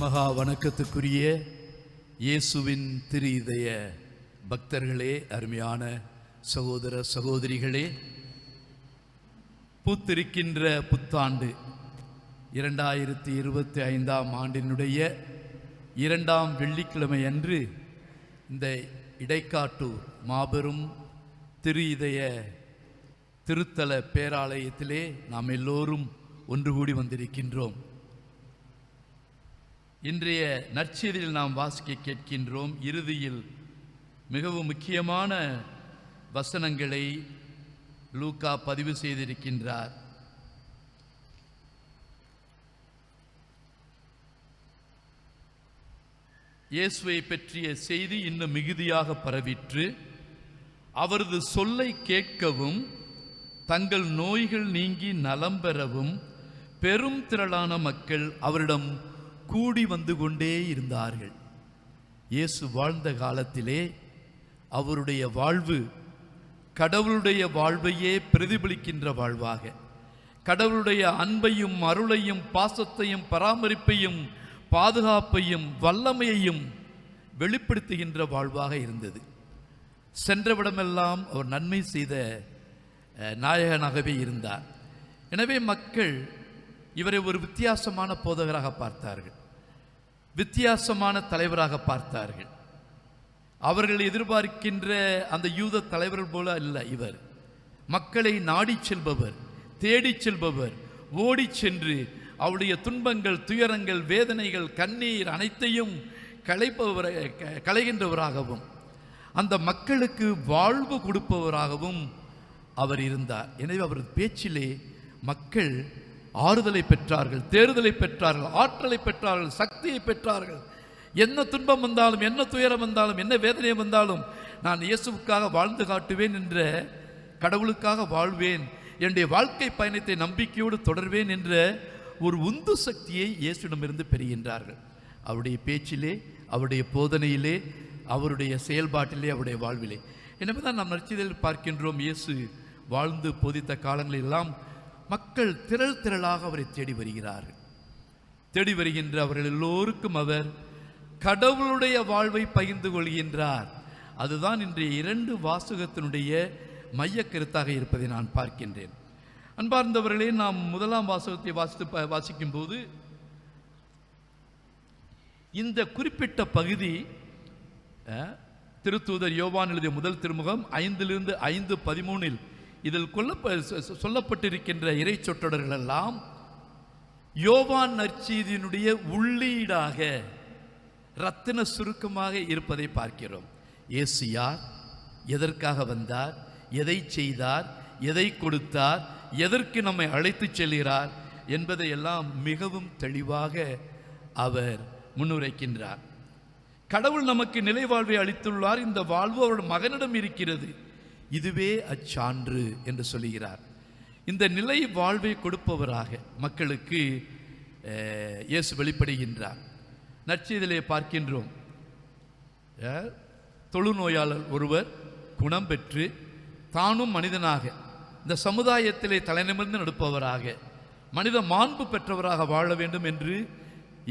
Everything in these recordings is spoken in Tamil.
மகா வணக்கத்துக்குரிய இயேசுவின் திரு இதய பக்தர்களே அருமையான சகோதர சகோதரிகளே பூத்திருக்கின்ற புத்தாண்டு இரண்டாயிரத்தி இருபத்தி ஐந்தாம் ஆண்டினுடைய இரண்டாம் வெள்ளிக்கிழமை அன்று இந்த இடைக்காட்டூர் மாபெரும் திரு இதய திருத்தல பேராலயத்திலே நாம் எல்லோரும் ஒன்று கூடி வந்திருக்கின்றோம். இன்றைய நற்செய்தியில் நாம் வாசிக்க கேட்கின்றோம் இறுதியில் மிகவும் முக்கியமான வசனங்களை லூக்கா பதிவு செய்திருக்கின்றார். இயேசுவை பற்றிய செய்தி இன்னும் மிகுதியாக பரவிற்று. அவரது சொல்லை கேட்கவும் தங்கள் நோய்கள் நீங்கி நலம் பெறவும் பெரும் திரளான மக்கள் அவரிடம் கூடி வந்து கொண்டே இருந்தார்கள். இயேசு வாழ்ந்த காலத்திலே அவருடைய வாழ்வு கடவுளுடைய வாழ்வையே பிரதிபலிக்கின்ற வாழ்வாக. கடவுளுடைய அன்பையும் அருளையும் பாசத்தையும் பராமரிப்பையும் பாதுகாப்பையும் வல்லமையையும் வெளிப்படுத்துகின்ற வாழ்வாக இருந்தது. சென்றவிடமெல்லாம் அவர் நன்மை செய்த நாயகனாகவே இருந்தார். எனவே மக்கள் இவரை ஒரு வித்தியாசமான போதகராக பார்த்தார்கள். வித்தியாசமான தலைவராக பார்த்தார்கள். அவர்கள் எதிர்பார்க்கின்ற அந்த யூத தலைவர்கள் போல அல்ல இவர். மக்களை நாடிச் செல்பவர் தேடிச் செல்பவர் ஓடிச் சென்று அவருடைய துன்பங்கள் துயரங்கள் வேதனைகள் கண்ணீர் அனைத்தையும் களைப்பவர களைகின்றவராகவும் அந்த மக்களுக்கு வாழ்வு கொடுப்பவராகவும் அவர் இருந்தார். எனவே அவரது பேச்சிலே மக்கள் ஆறுதலை பெற்றார்கள் தேறுதலை பெற்றார்கள் ஆற்றலை பெற்றார்கள் சக்தியை பெற்றார்கள். என்ன துன்பம் வந்தாலும் என்ன துயரம் வந்தாலும் என்ன வேதனை வந்தாலும் நான் இயேசுவுக்காக வாழ்ந்து காட்டுவேன் என்ற கடவுளுக்காக வாழ்வேன் என்னுடைய வாழ்க்கை பயணத்தை நம்பிக்கையோடு தொடர்வேன் என்ற ஒரு உந்து சக்தியை இயேசுடமிருந்து பெறுகின்றார்கள். அவருடைய பேச்சிலே அவருடைய போதனையிலே அவருடைய செயல்பாட்டிலே அவருடைய வாழ்விலே. எனவே தான் நாம் நற்செய்தியில் பார்க்கின்றோம் இயேசு வாழ்ந்து போதித்த காலங்களெல்லாம் மக்கள் திரள் திரளாக அவரை தேடி வருகிறார்கள். தேடி வருகின்ற அவர்கள் எல்லோருக்கும் அவர் கடவுளுடைய வாழ்வை பகிர்ந்து கொள்கின்றார். அதுதான் இன்றைய இரண்டு வாசகத்தினுடைய மைய கருத்தாக இருப்பதை நான் பார்க்கின்றேன். அன்பார்ந்தவர்களே நாம் முதலாம் வாசகத்தை வாசித்து வாசிக்கும் போது இந்த குறிப்பிட்ட பகுதி திருத்தூதர் யோவான் எழுதிய முதல் திருமுகம் ஐந்திலிருந்து ஐந்து பதிமூணில் இதில் கொல்லப்ப சொ- சொல்லப்பட்டிருக்கின்ற இறை சொற்றொடர்கள் எல்லாம் யோவான் நற்செய்தியினுடைய உள்ளீடாக ரத்தின சுருக்கமாக இருப்பதை பார்க்கிறோம். இயேசு யார்? எதற்காக வந்தார்? எதை செய்தார்? எதை கொடுத்தார்? எதற்கு நம்மை அழைத்துச் செல்கிறார்? என்பதையெல்லாம் மிகவும் தெளிவாக அவர் முன்னுரைக்கின்றார். கடவுள் நமக்கு நிலை வாழ்வை அளித்துள்ளார். இந்த வாழ்வு அவருடைய மகனிடம் இருக்கிறது. இதுவே அச்சான்று என்று சொல்லுகிறார். இந்த நிலை வாழ்வை கொடுப்பவராக மக்களுக்கு இயேசு வெளிப்படுகின்றார். நற்செய்தியிலே பார்க்கின்றோம். தொழுநோயாளர் ஒருவர் குணம் பெற்று தானும் மனிதனாக இந்த சமுதாயத்திலே தலைநிமிர்ந்து நடப்பவராக மனித மாண்பு பெற்றவராக வாழ வேண்டும் என்று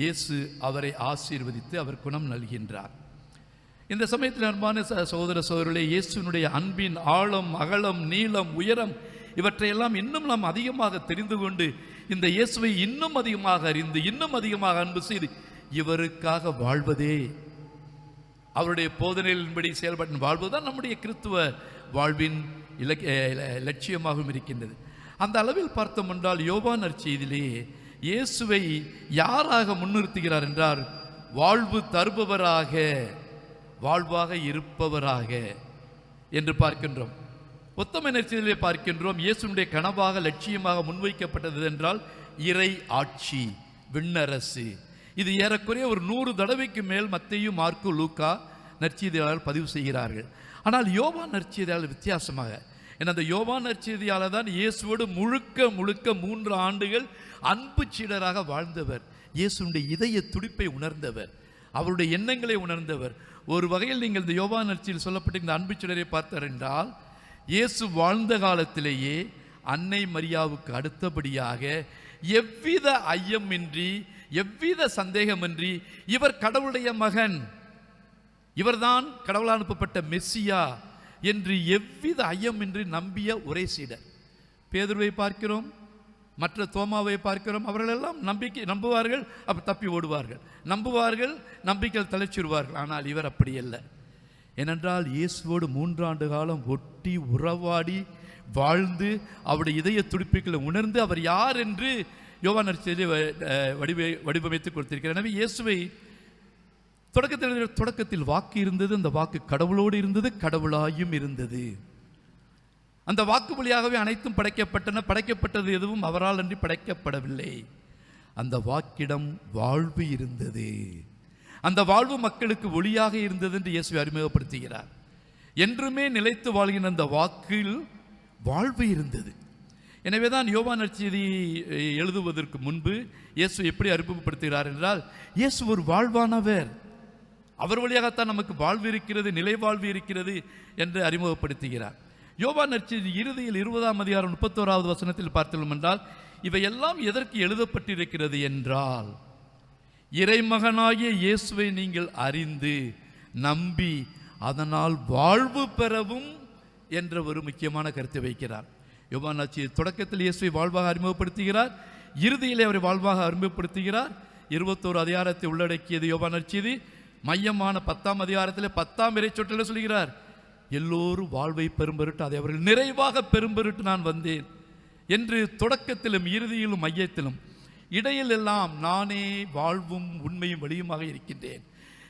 இயேசு அவரை ஆசீர்வதித்து அவர் குணம் நல்கின்றார். இந்த சமயத்தில் அன்பான ச- சகோதர சகோதரர்களே இயேசுவினுடைய அன்பின் ஆழம் அகலம் நீளம் உயரம் இவற்றையெல்லாம் இன்னும் நாம் அதிகமாக தெரிந்து கொண்டு இந்த இயேசுவை இன்னும் அதிகமாக அறிந்து இன்னும் அதிகமாக அன்பு செய்து இவருக்காக வாழ்வதே. அவருடைய போதனைகளின்படி செயல்பட்டு வாழ்வதுதான் நம்முடைய கிறித்துவ வாழ்வின் இலக் லட்சியமாகவும் இருக்கின்றது. அந்த அளவில் பார்த்தோம் என்றால் யோவான் நற்செய்தியிலே இயேசுவை யாராக முன்னிறுத்துகிறார் என்றார்? வாழ்வு தருபவராக வாழ்வாக இருப்பவராக என்று பார்க்கின்றோம். உத்தம நெரிசலிலே பார்க்கின்றோம் இயேசுடைய கனவாக லட்சியமாக முன்வைக்கப்பட்டது என்றால் இறை ஆட்சி விண்ணரசு. இது ஏறக்குறைய ஒரு நூறு தடவைக்கு மேல் மத்தையும் மார்க்கு லூக்கா நற்செய்தியாளர் பதிவு செய்கிறார்கள். ஆனால் யோவான் நற்செய்தியாளர் வித்தியாசமாக ஏன்னா அந்த யோவான் நற்செய்தியாளர் தான் இயேசுவோடு முழுக்க முழுக்க மூன்று ஆண்டுகள் அன்பு சீடராக வாழ்ந்தவர். இயேசுடைய இதய துடிப்பை உணர்ந்தவர். அவருடைய எண்ணங்களை உணர்ந்தவர். ஒரு வகையில் நீங்கள் இந்த யோவான் நற்செய்தியில் சொல்லப்பட்ட இந்த அன்பு பார்த்தார் என்றால் இயேசு வாழ்ந்த காலத்திலேயே அன்னை மரியாவுக்கு அடுத்தபடியாக எவ்வித ஐயமின்றி எவ்வித சந்தேகமின்றி இவர் கடவுளுடைய மகன் இவர்தான் கடவுளால் அனுப்பப்பட்ட மெஸ்ஸியா என்று எவ்வித ஐயமின்றி நம்பிய ஒரே சீடர். பேதுருவை பார்க்கிறோம். மற்ற தோமாவை பார்க்கிறோம் அவர்களெல்லாம் நம்பிக்கை நம்புவார்கள் அப்போ தப்பி ஓடுவார்கள். நம்புவார்கள் நம்பிக்கையில் தலைச்சிடுவார்கள் ஆனால் இவர் அப்படி அல்ல. ஏனென்றால் இயேசுவோடு மூன்றாண்டு காலம் ஒட்டி உறவாடி வாழ்ந்து அவருடைய இதய துடிப்புகளை உணர்ந்து அவர் யார் என்று யோவான் செய்தி வடிவ வடிவமைத்து கொடுத்திருக்கிறார். எனவே இயேசுவை தொடக்கத்தில் தொடக்கத்தில் வாக்கு இருந்தது அந்த வாக்கு கடவுளோடு இருந்தது கடவுளாயும் இருந்தது. அந்த வாக்கு வழியாகவே அனைத்தும் படைக்கப்பட்டன. படைக்கப்பட்டது எதுவும் அவரால் அன்றி படைக்கப்படவில்லை. அந்த வாக்கிடம் வாழ்வு இருந்தது. அந்த வாழ்வு மக்களுக்கு ஒளியாக இருந்தது என்று இயேசுவை அறிமுகப்படுத்துகிறார். என்றுமே நிலைத்து வாழ்கின்ற அந்த வாக்கில் வாழ்வு இருந்தது. எனவே தான் யோவான் நற்செய்தி எழுதுவதற்கு முன்பு இயேசு எப்படி அறிமுகப்படுத்துகிறார் என்றால் இயேசு ஒரு வாழ்வானவர். அவர் வழியாகத்தான் நமக்கு வாழ்வு இருக்கிறது நிலை வாழ்வு இருக்கிறது என்று அறிமுகப்படுத்துகிறார். யோவான் நற்செய்தி இறுதியில் இருபதாம் அதிகாரம் முப்பத்தோராவது வசனத்தில் பார்த்துள்ளோம் என்றால் இவையெல்லாம் எதற்கு எழுதப்பட்டிருக்கிறது என்றால் இறைமகனாகிய இயேசுவை நீங்கள் அறிந்து நம்பி அதனால் வாழ்வு பெறவும் என்ற ஒரு முக்கியமான கருத்தை வைக்கிறார். யோவான் நற்செய்தி தொடக்கத்தில் இயேசுவை வாழ்வாக அறிமுகப்படுத்துகிறார் இறுதியிலே அவரை வாழ்வாக அறிமுகப்படுத்துகிறார். இருபத்தோரு அதிகாரத்தை உள்ளடக்கியது யோவான் நற்செய்தி. மையமான பத்தாம் அதிகாரத்தில் பத்தாம் இறை சொட்டில் சொல்கிறார் எல்லோரும் வாழ்வை பெரும்பெருட்டு அதை அவர்கள் நிறைவாக பெரும்பெருட்டு நான் வந்தேன். என்று தொடக்கத்திலும் இறுதியிலும் மையத்திலும் இடையில் எல்லாம் நானே வாழ்வும் உண்மையும் வழியுமாக இருக்கின்றேன்.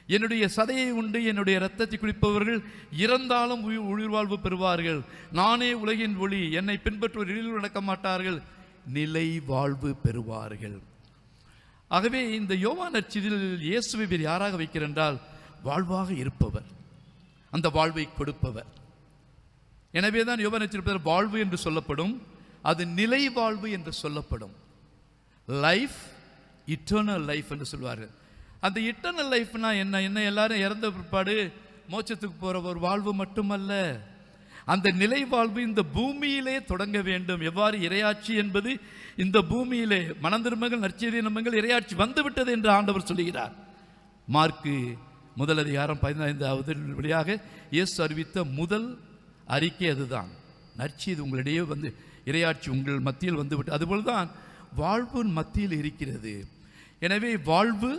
என்னுடைய சதையை உண்டு என்னுடைய இரத்தத்தை குடிப்பவர்கள் இறந்தாலும் உயிர் உயிர் வாழ்வு பெறுவார்கள். நானே உலகின் ஒளி என்னை பின்பற்றுவோர் இழிவு நடக்க மாட்டார்கள். நிலை வாழ்வு பெறுவார்கள். ஆகவே இந்த யோவான் நற்செய்தியில் இயேசுவை வேறு யாராக வைக்கிறென்றால் வாழ்வாக இருப்பவர். அந்த வாழ்வை கொடுப்பவர். எனவே தான் யோவான் நற்செய்தி வாழ்வு என்று சொல்லப்படும் அது நிலை வாழ்வு என்று சொல்லப்படும். லைஃப் இட்டர்னல் லைஃப் என்று சொல்வார். அந்த இட்டர்னல் லைஃப்னா என்ன? என்ன எல்லாரும் இறந்த பிற்பாடு மோட்சத்துக்கு போகிற ஒரு வாழ்வு மட்டுமல்ல. அந்த நிலை வாழ்வு இந்த பூமியிலே தொடங்க வேண்டும். எவ்வாறு? இரையாட்சி என்பது இந்த பூமியிலே மனந்திருமங்கள் நற்செய்தி நம்பங்கள் இரையாட்சி வந்துவிட்டது என்று ஆண்டவர் சொல்லுகிறார். மார்க்கு முதல் அதிகாரம் பதினைந்தாவது வழியாக இயேசு அறிவித்த முதல் அறிக்கை அதுதான். நற்செய்தி உங்களிடையே வந்து இரையாட்சி உங்கள் மத்தியில் வந்துவிட்டு அதுபோல் தான் வாழ்வு மத்தியில் இருக்கிறது. எனவே வாழ்வு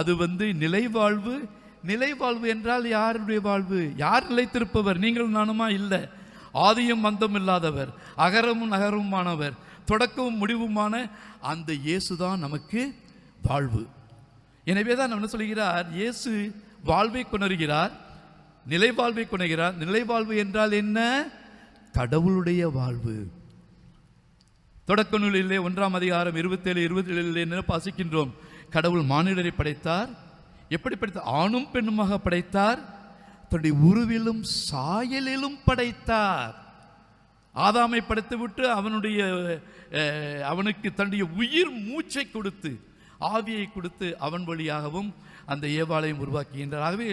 அது வந்து நிலை வாழ்வு நிலை வாழ்வு என்றால் யாருடைய வாழ்வு? யார் நிலைத்திருப்பவர்? நீங்கள் நானுமா? இல்லை. ஆதியும் மந்தம் இல்லாதவர் அகரமும் நகரமுமானவர் தொடக்கமும் முடிவுமான அந்த இயேசுதான் நமக்கு வாழ்வு. எனவே தான் என்ன சொல்கிறார்? இயேசு வாழ்வை கொணர்கிறார் நிலை வாழ்வை கொணர்கிறார். நிலை வாழ்வு என்றால் என்ன? கடவுளுடைய வாழ்வு. தொடக்க நூலிலே ஒன்றாம் அதிகாரம் இருபத்தேழு இருபத்தி ஏழில் என்ன பாசிக்கின்றோம் கடவுள் மானிடரை படைத்தார். எப்படி படைத்தார் ஆணும் பெண்ணுமாக படைத்தார்? தன்னுடைய உருவிலும் சாயலிலும் படைத்தார். ஆதாமை படைத்துவிட்டு அவனுடைய அவனுக்கு தன்னுடைய உயிர் மூச்சை கொடுத்து ஆவியை கொடுத்து அவன் வழியாகவும் அந்த ஏவாளையும் உருவாக்குகின்றார். ஆகவே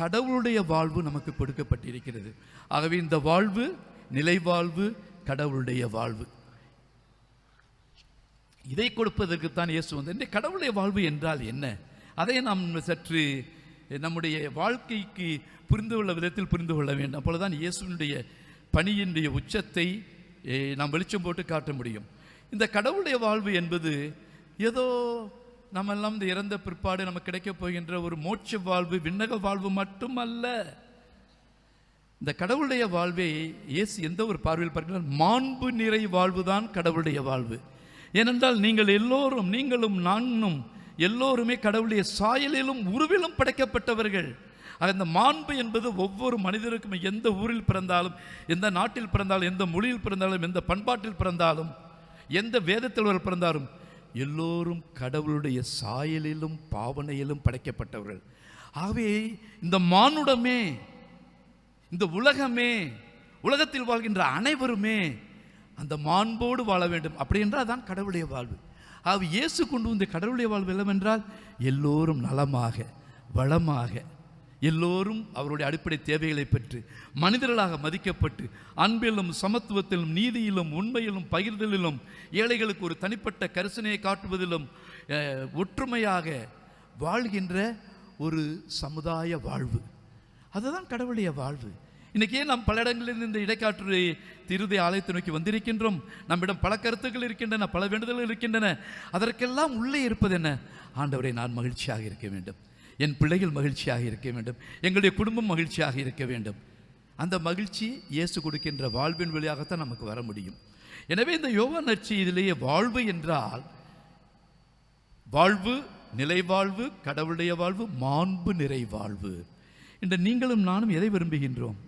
கடவுளுடைய வாழ்வு நமக்கு கொடுக்கப்பட்டிருக்கிறது. ஆகவே இந்த வாழ்வு நிலை வாழ்வு கடவுளுடைய வாழ்வு. இதை கொடுப்பதற்குத்தான் இயேசு வந்து இந்த கடவுளுடைய வாழ்வு என்றால் என்ன? அதை நாம் சற்று நம்முடைய வாழ்க்கைக்கு புரிந்து கொள்ள விதத்தில் புரிந்து கொள்ள வேண்டும். அப்பொழுதுதான் இயேசுவினுடைய பணியினுடைய உச்சத்தை நாம் வெளிச்சம் போட்டு காட்ட முடியும். இந்த கடவுளுடைய வாழ்வு என்பது ஏதோ நம்ம எல்லாம் இந்த இறந்த பிற்பாடு நமக்கு கிடைக்கப் போகின்ற ஒரு மோட்ச வாழ்வு விண்ணக வாழ்வு மட்டுமல்ல. இந்த கடவுளுடைய வாழ்வை இயேசு எந்த ஒரு பார்வையில் பார்க்கிறார்? மாண்பு நிறை வாழ்வு தான் கடவுளுடைய வாழ்வு. ஏனென்றால் நீங்கள் எல்லோரும் நீங்களும் நானும் எல்லோருமே கடவுளுடைய சாயலிலும் உருவிலும் படைக்கப்பட்டவர்கள். அந்த மாண்பு என்பது ஒவ்வொரு மனிதருக்கும் எந்த ஊரில் பிறந்தாலும் எந்த நாட்டில் பிறந்தாலும் எந்த மொழியில் பிறந்தாலும் எந்த பண்பாட்டில் பிறந்தாலும் எந்த வேதத்தில் பிறந்தாலும் எல்லோரும் கடவுளுடைய சாயலிலும் பாவனையிலும் படைக்கப்பட்டவர்கள். ஆகவே இந்த மானுடமே இந்த உலகமே உலகத்தில் வாழ்கின்ற அனைவருமே அந்த மாண்போடு வாழ வேண்டும். அப்படி என்றால் தான் கடவுளுடைய வாழ்வு. ஆக இயேசு கொண்டு வந்த கடவுளுடைய வாழ்வு என்னவென்றால் எல்லோரும் நலமாக வளமாக எல்லோரும் அவருடைய அடிப்படை தேவைகளை பெற்று மனிதர்களாக மதிக்கப்பட்டு அன்பிலும் சமத்துவத்திலும் நீதியிலும் உண்மையிலும் பகிர்தலிலும் ஏழைகளுக்கு ஒரு தனிப்பட்ட கரிசனையை காட்டுவதிலும் ஒற்றுமையாக வாழ்கின்ற ஒரு சமுதாய வாழ்வு. அதுதான் கடவுளுடைய வாழ்வு. இன்றைக்கே நாம் பல இடங்களில் இந்த இடைக்காற்று திருதை ஆலயத்தை நோக்கி வந்திருக்கின்றோம்? நம்மிடம் பல கருத்துக்கள் இருக்கின்றன பல வேண்டுதல்கள் இருக்கின்றன. அதற்கெல்லாம் உள்ளே இருப்பது என்ன? ஆண்டவரை நான் மகிழ்ச்சியாக இருக்க வேண்டும். என் பிள்ளைகள் மகிழ்ச்சியாக இருக்க வேண்டும். எங்களுடைய குடும்பம் மகிழ்ச்சியாக இருக்க வேண்டும். அந்த மகிழ்ச்சி இயேசு கொடுக்கின்ற வாழ்வின் வழியாகத்தான் நமக்கு வர முடியும். எனவே இந்த யோகா நச்சு இதிலேயே வாழ்வு என்றால் வாழ்வு நிலைவாழ்வு கடவுளுடைய வாழ்வு மாண்பு நிறை வாழ்வு இன்று நீங்களும் நானும் எதை விரும்புகின்றோம்?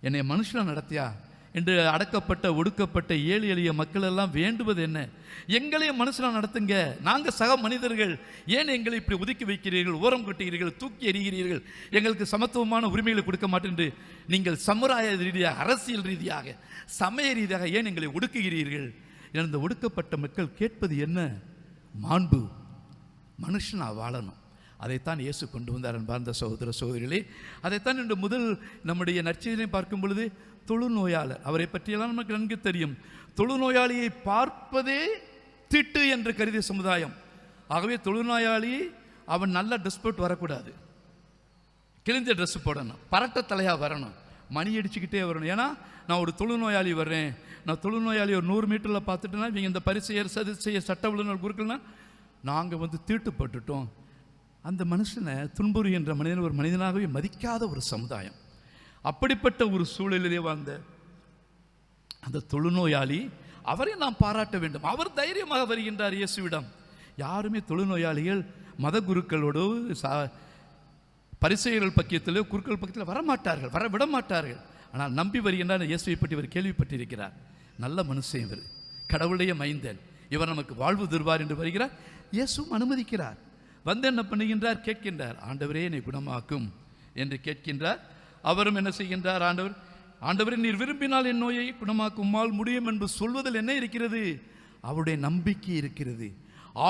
என்னை மனுஷனாக நடத்தியா? என்று அடக்கப்பட்ட ஒடுக்கப்பட்ட ஏழு எளிய மக்கள் எல்லாம் வேண்டுவது என்ன? எங்களையும் மனசில் நடத்துங்க. நாங்கள் சக மனிதர்கள். ஏன் எங்களை இப்படி ஒதுக்கி வைக்கிறீர்கள்? ஓரம் கட்டுகிறீர்கள்? தூக்கி எறிகிறீர்கள்? எங்களுக்கு சமத்துவமான உரிமைகளை கொடுக்க மாட்டேன்று. நீங்கள் சமுதாய ரீதியாக அரசியல் ரீதியாக சமய ரீதியாக ஏன் எங்களை ஒடுக்குகிறீர்கள்? என இந்த ஒடுக்கப்பட்ட மக்கள் கேட்பது என்ன? மாண்பு. மனுஷனா வாழணும். அதைத்தான் இயேசு கொண்டு வந்தார் அன்பார்ந்த சகோதர சகோதரிகளே. அதைத்தான் இன்று முதல் நம்முடைய நற்செய்தியை பார்க்கும் பொழுது தொழுநோயாளர். அவரை பற்றியெல்லாம் நமக்கு நன்கு தெரியும். தொழுநோயாளியை பார்ப்பதே திட்டு என்று கருதிய சமுதாயம். ஆகவே தொழுநோயாளி அவன் நல்ல ட்ரெஸ் போட்டு வரக்கூடாது. கிழிஞ்ச ட்ரெஸ் போடணும். பரட்ட தலையாக வரணும். மணி அடிச்சுக்கிட்டே வரணும். ஏன்னா நான் ஒரு தொழுநோயாளி வர்றேன். நான் தொழுநோயாளி ஒரு நூறு மீட்டரில் பார்த்துட்டேன்னா இவங்க இந்த பரிசெயர் சதி செய்ய சட்ட ஒழுங்கு குறுக்கள்னா நாங்கள் வந்து தீட்டுப்பட்டுட்டோம் அந்த மனுஷனை துன்புறுகின்ற மனிதன் ஒரு மனிதனாகவே மதிக்காத ஒரு சமுதாயம். அப்படிப்பட்ட ஒரு சூழலிலே வாழ்ந்த அந்த தொழுநோயாளி அவரை நாம் பாராட்ட வேண்டும். அவர் தைரியமாக வருகின்றார் இயேசுவிடம். யாருமே தொழுநோயாளிகள் மத குருக்களோடு சா பரிசெயர்கள் பக்கியத்திலோ குருக்கள் பக்கத்தில் வரமாட்டார்கள் வர விட மாட்டார்கள் ஆனால் நம்பி வருகின்றார் இயேசுவை பற்றி இவர் கேள்விப்பட்டிருக்கிறார். நல்ல மனுஷன் இவர் கடவுளுடைய மைந்தன். இவர் நமக்கு வாழ்வு தருவார் என்று வருகிறார். இயேசுவும் அனுமதிக்கிறார். வந்து என்ன பண்ணுகின்றார்? கேட்கின்றார். ஆண்டவரே என்னை குணமாக்கும் என்று கேட்கின்றார். அவரும் என்ன செய்கின்றார்? ஆண்டவர் ஆண்டவரை நீர் விரும்பினால் என் நோயை குணமாக்குமால் முடியும் என்று சொல்வதில் என்ன இருக்கிறது? அவருடைய நம்பிக்கை இருக்கிறது.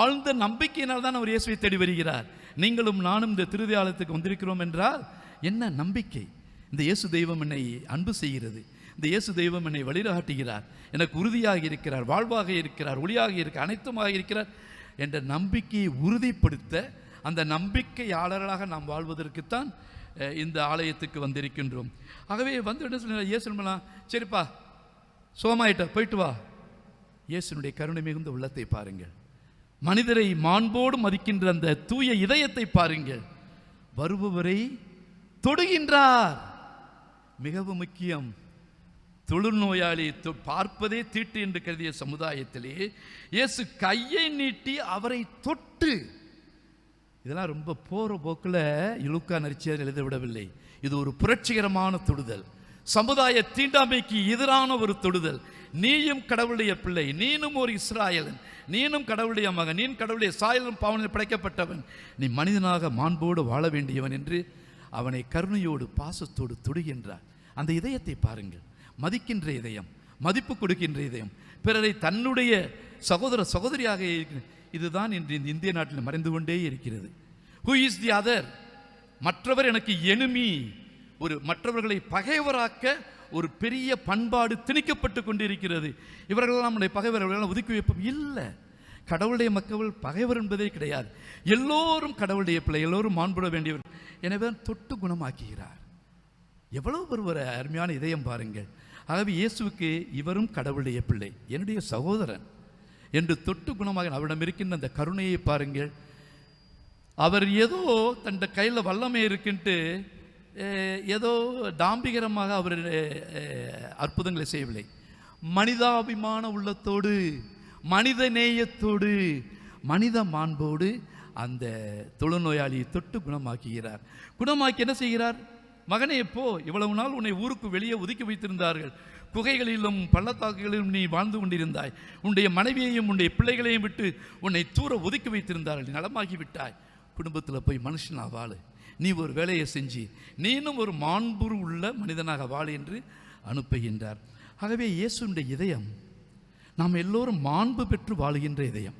ஆழ்ந்த நம்பிக்கையினால் தான் அவர் இயேசுவை தேடி வருகிறார். நீங்களும் நானும் இந்த திருவியாலயத்துக்கு வந்திருக்கிறோம் என்றால் என்ன நம்பிக்கை? இந்த இயேசு தெய்வம் என்னை அன்பு செய்கிறது. இந்த இயேசு தெய்வம் என்னை வழிகாட்டுகிறார். எனக்கு உறுதியாக இருக்கிறார். வாழ்வாக இருக்கிறார். ஒளியாக இருக்க அனைத்துமாக இருக்கிறார் என்ற நம்பிக்கையை உறுதிப்படுத்த அந்த நம்பிக்கையாளர்களாக நாம் வாழ்வதற்குத்தான் இந்த ஆலயத்துக்கு வந்திருக்கின்றோம். ஆகவே வந்து என்ன சொல்ல இயேசு நம்மளாம் சரிப்பா சோமாயிட்ட போயிட்டு வா. இயேசுனுடைய கருணை மிகுந்த உள்ளத்தை பாருங்கள். மனிதரை மாண்போடு மதிக்கின்ற அந்த தூய இதயத்தை பாருங்கள். வருபவரை தொடுகின்றார். மிகவும் முக்கியம் தொழுநோயாளி தொ- பார்ப்பதே தீட்டு என்று கருதிய சமுதாயத்திலே இயேசு கையை நீட்டி அவரை தொட்டு இதெல்லாம் ரொம்ப போகிற போக்கில் இலுக்கா நரிச்சியார் எழுத விடவில்லை இது ஒரு புரட்சிகரமான தொடுதல். சமுதாய தீண்டாமைக்கு எதிரான ஒரு தொடுதல். நீயும் கடவுளுடைய பிள்ளை நீனும் ஒரு இஸ்ராயலன் நீனும் கடவுளுடைய மகன் நீ கடவுளுடைய சாயலும் பாவனில் படைக்கப்பட்டவன். நீ மனிதனாக மாண்போடு வாழ வேண்டியவன் என்று அவனை கருணையோடு பாசத்தோடு தொடுகின்றார். அந்த இதயத்தை பாருங்கள். மதிக்கின்ற இதயம் மதிப்பு கொடுக்கின்ற இதயம். பிறரை தன்னுடைய சகோதர சகோதரியாக இதுதான் இன்று இந்த இந்திய நாட்டில் மறைந்து கொண்டே இருக்கிறது. ஹூ இஸ் தி அதர் மற்றவர் எனக்கு எனுமி ஒரு மற்றவர்களை பகைவராக்க ஒரு பெரிய பண்பாடு திணிக்கப்பட்டு கொண்டிருக்கிறது. இவர்களெல்லாம் நம்முடைய பகைவர்களெல்லாம் ஒதுக்கி வைப்போம். இல்லை. கடவுளுடைய மக்கள் பகைவர் என்பதே கிடையாது. எல்லோரும் கடவுளுடைய பிள்ளை எல்லோரும் மாண்புட வேண்டியவர். எனவே தொட்டு குணமாக்குகிறார். எவ்வளவு ஒரு ஒரு அருமையான இதயம் பாருங்கள். ஆகவே இயேசுவுக்கு இவரும் கடவுளுடைய பிள்ளை. என்னுடைய சகோதரன். என்று தொட்டு குணமாக அவரிடம் இருக்கின்ற அந்த கருணையை பாருங்கள். அவர் ஏதோ தன் கையில் வல்லமை இருக்குன்ட்டு ஏதோ டாம்பிகரமாக அவர் அற்புதங்களை செய்யவில்லை. மனிதாபிமான உள்ளத்தோடு மனித நேயத்தோடு மனித மாண்போடு அந்த தொழுநோயாளியை தொட்டு குணமாக்குகிறார். குணமாக்கி என்ன செய்கிறார்? மகனே எப்போ இவ்வளவு நாள் உன்னை ஊருக்கு வெளியே ஒதுக்கி வைத்திருந்தார்கள். குகைகளிலும் பள்ளத்தாக்குகளிலும் நீ வாழ்ந்து கொண்டிருந்தாய். உன்னுடைய மனைவியையும் உன்னுடைய பிள்ளைகளையும் விட்டு உன்னை தூர ஒதுக்கி வைத்திருந்தார்கள் நலமாகி விட்டாய். குடும்பத்தில் போய் மனுஷனா வாழு. நீ ஒரு வேலையை செஞ்சு நீனும் ஒரு மாண்புரு உள்ள மனிதனாக வாழு என்று அனுப்புகின்றார். ஆகவே இயேசுடைய இதயம் நாம் எல்லோரும் மாண்பு பெற்று வாழுகின்ற இதயம்.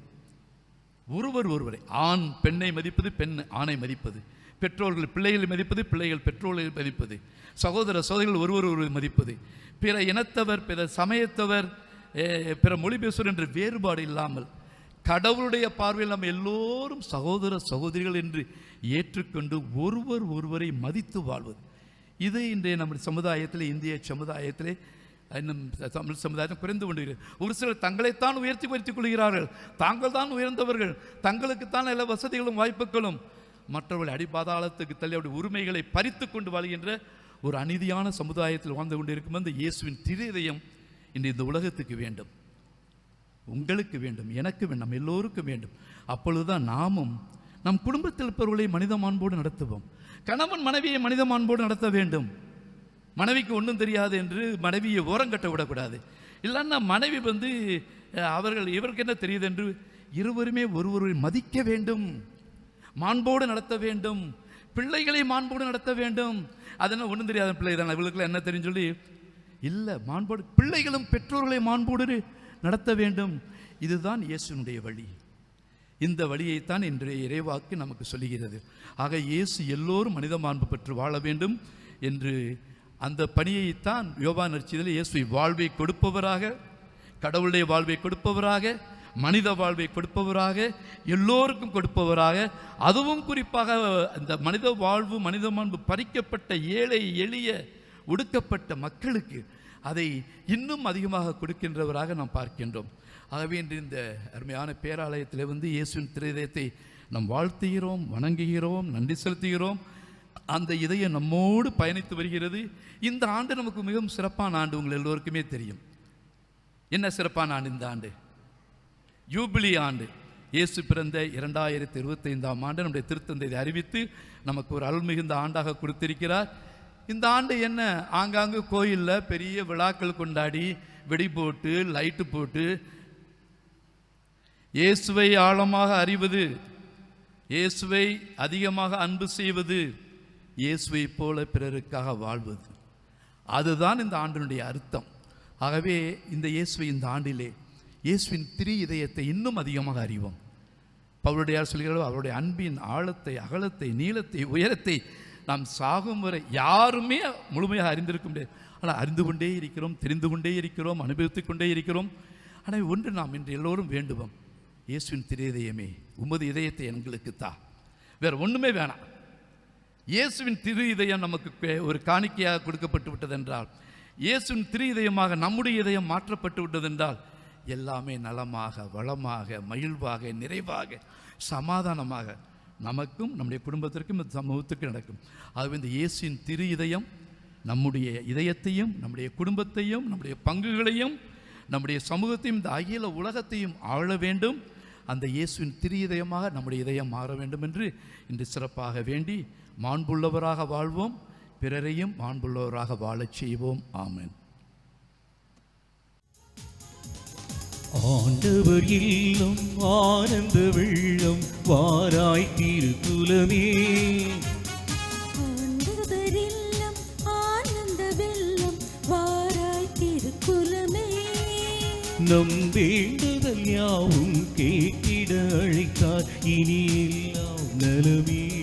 ஒருவர் ஒருவரை ஆண் பெண்ணை மதிப்பது பெண் ஆணை மதிப்பது. பெற்றோர்கள் பிள்ளைகளை மதிப்பது பிள்ளைகள் பெற்றோர்களை மதிப்பது. சகோதர சகோதரிகள் ஒருவர் ஒருவரை மதிப்பது. பிற இனத்தவர் பிற சமயத்தவர் பிற மொழி பேசுவர் என்ற வேறுபாடு இல்லாமல் கடவுளுடைய பார்வையில் நம்ம எல்லோரும் சகோதர சகோதரிகள் என்று ஏற்றுக்கொண்டு ஒருவர் ஒருவரை மதித்து வாழ்வது. இது இன்றைய நம்முடைய சமுதாயத்தில் இந்திய சமுதாயத்திலே இன்னும் தமிழ் சமுதாயம் குறைந்து கொண்டு ஒரு சிலர் தங்களைத்தான் உயர்த்தி உயர்த்தி கொள்கிறார்கள். தாங்கள் தான் உயர்ந்தவர்கள். தங்களுக்குத்தான் எல்லா வசதிகளும் வாய்ப்புகளும் மற்றவர்களை அடிப்பாதாளத்துக்கு தள்ளி அவருடைய உரிமைகளை பறித்து கொண்டு வாழ்கின்ற ஒரு அநீதியான சமுதாயத்தில் வாழ்ந்து கொண்டிருக்கும் அந்த இயேசுவின் திரிதயம் இன்று இந்த உலகத்துக்கு வேண்டும். உங்களுக்கு வேண்டும் எனக்கு வேண்டும் எல்லோருக்கும் வேண்டும். அப்பொழுதுதான் நாமும் நம் குடும்பத்தில் இருப்பவர்களை மனித மாண்போடு நடத்துவோம். கணவன் மனைவியை மனித மாண்போடு நடத்த வேண்டும். மனைவிக்கு ஒன்றும் தெரியாது என்று மனைவியை ஓரங்கட்ட விடக்கூடாது. இல்லைன்னா மனைவி வந்து அவர்கள் இவருக்கு என்ன தெரியுது என்று இருவருமே ஒருவரை மதிக்க வேண்டும். மாண்போடு நடத்த வேண்டும். பிள்ளைகளை மாண்போடு நடத்த வேண்டும். அதெல்லாம் ஒன்றும் தெரியாத பிள்ளை தான். இவளுக்குலாம் என்ன தெரியும் சொல்லி இல்லை மாண்போடு பிள்ளைகளும் பெற்றோர்களை மாண்போடு நடத்த வேண்டும். இதுதான் இயேசுனுடைய வழி. இந்த வழியைத்தான் இன்றைய இறைவாக்கு நமக்கு சொல்லுகிறது. ஆக இயேசு எல்லோரும் மனித மாண்பு பெற்று வாழ வேண்டும் என்று அந்த பணியைத்தான் யோபா நற்செய்தியில் இயேசு வாழ்வை கொடுப்பவராக கடவுளுடைய வாழ்வை கொடுப்பவராக மனித வாழ்வை கொடுப்பவராக எல்லோருக்கும் கொடுப்பவராக அதுவும் குறிப்பாக இந்த மனித வாழ்வு மனித மாண்பு பறிக்கப்பட்ட ஏழை எளிய ஒடுக்கப்பட்ட மக்களுக்கு அதை இன்னும் அதிகமாக கொடுக்கின்றவராக நாம் பார்க்கின்றோம். ஆகவே இன்று இந்த அருமையான பேராலயத்தில் வந்து இயேசுவின் திரைதயத்தை நாம் வாழ்த்துகிறோம் வணங்குகிறோம் நன்றி செலுத்துகிறோம். அந்த இதயம் நம்மோடு பயணித்து வருகிறது. இந்த ஆண்டு நமக்கு மிகவும் சிறப்பான ஆண்டு உங்கள் எல்லோருக்குமே தெரியும். என்ன சிறப்பான ஆண்டு இந்த ஆண்டு? யூபிலி ஆண்டு. இயேசு பிறந்த இரண்டாயிரத்தி இருபத்தைந்தாம் ஆண்டு நம்முடைய திருத்தந்தை அறிவித்து நமக்கு ஒரு அருள்மிகுந்த ஆண்டாக கொடுத்திருக்கிறார். இந்த ஆண்டு என்ன? ஆங்காங்கு கோயிலில் பெரிய விழாக்கள் கொண்டாடி வெடி போட்டு லைட்டு போட்டு இயேசுவை ஆழமாக அறிவது இயேசுவை அதிகமாக அன்பு செய்வது இயேசுவை போல பிறருக்காக வாழ்வது. அதுதான் இந்த ஆண்டினுடைய அர்த்தம். ஆகவே இந்த இயேசுவை இந்த ஆண்டிலே இயேசுவின் திரு இதயத்தை இன்னும் அதிகமாக அறிவோம். பவுலுடையார் சொல்கிறாரோ அவருடைய அன்பின் ஆழத்தை அகலத்தை நீளத்தை உயரத்தை நாம் சாகும் வரை யாருமே முழுமையாக அறிந்திருக்க முடியாது. ஆனால் அறிந்து கொண்டே இருக்கிறோம் தெரிந்து கொண்டே இருக்கிறோம் அனுபவித்துக் கொண்டே இருக்கிறோம். ஆனால் ஒன்று நாம் இன்று எல்லோரும் வேண்டுவோம். இயேசுவின் திரு இதயமே உமது இதயத்தை எங்களுக்கு தா. வேறு ஒன்றுமே வேணாம். இயேசுவின் திரு இதயம் நமக்கு ஒரு காணிக்கையாக கொடுக்கப்பட்டு விட்டதென்றால் இயேசுவின் திரு இதயமாக நம்முடைய இதயம் மாற்றப்பட்டு விட்டதென்றால் எல்லாமே நலமாக வளமாக மகிழ்வாக நிறைவாக சமாதானமாக நமக்கும் நம்முடைய குடும்பத்திற்கும் இந்த சமூகத்திற்கும் நடக்கும். ஆகவே இந்த இயேசின் திரு இதயம் நம்முடைய இதயத்தையும் நம்முடைய குடும்பத்தையும் நம்முடைய பங்குகளையும் நம்முடைய சமூகத்தையும் இந்த அகில உலகத்தையும் ஆள வேண்டும். அந்த இயேசுவின் திரு இதயமாக நம்முடைய இதயம் மாற வேண்டும் என்று இன்று சிறப்பாக வேண்டி மாண்புள்ளவராக வாழ்வோம். பிறரையும் மாண்புள்ளவராக வாழச் செய்வோம். ஆமேன். ஆண்டவர் இல்லம் ஆனந்த வெள்ளம் வாராய் திருக்குலமே நம் வேண்டுதல் யாவும் கேட்டிட அழைத்தார். இனி எல்லாம் நலமே.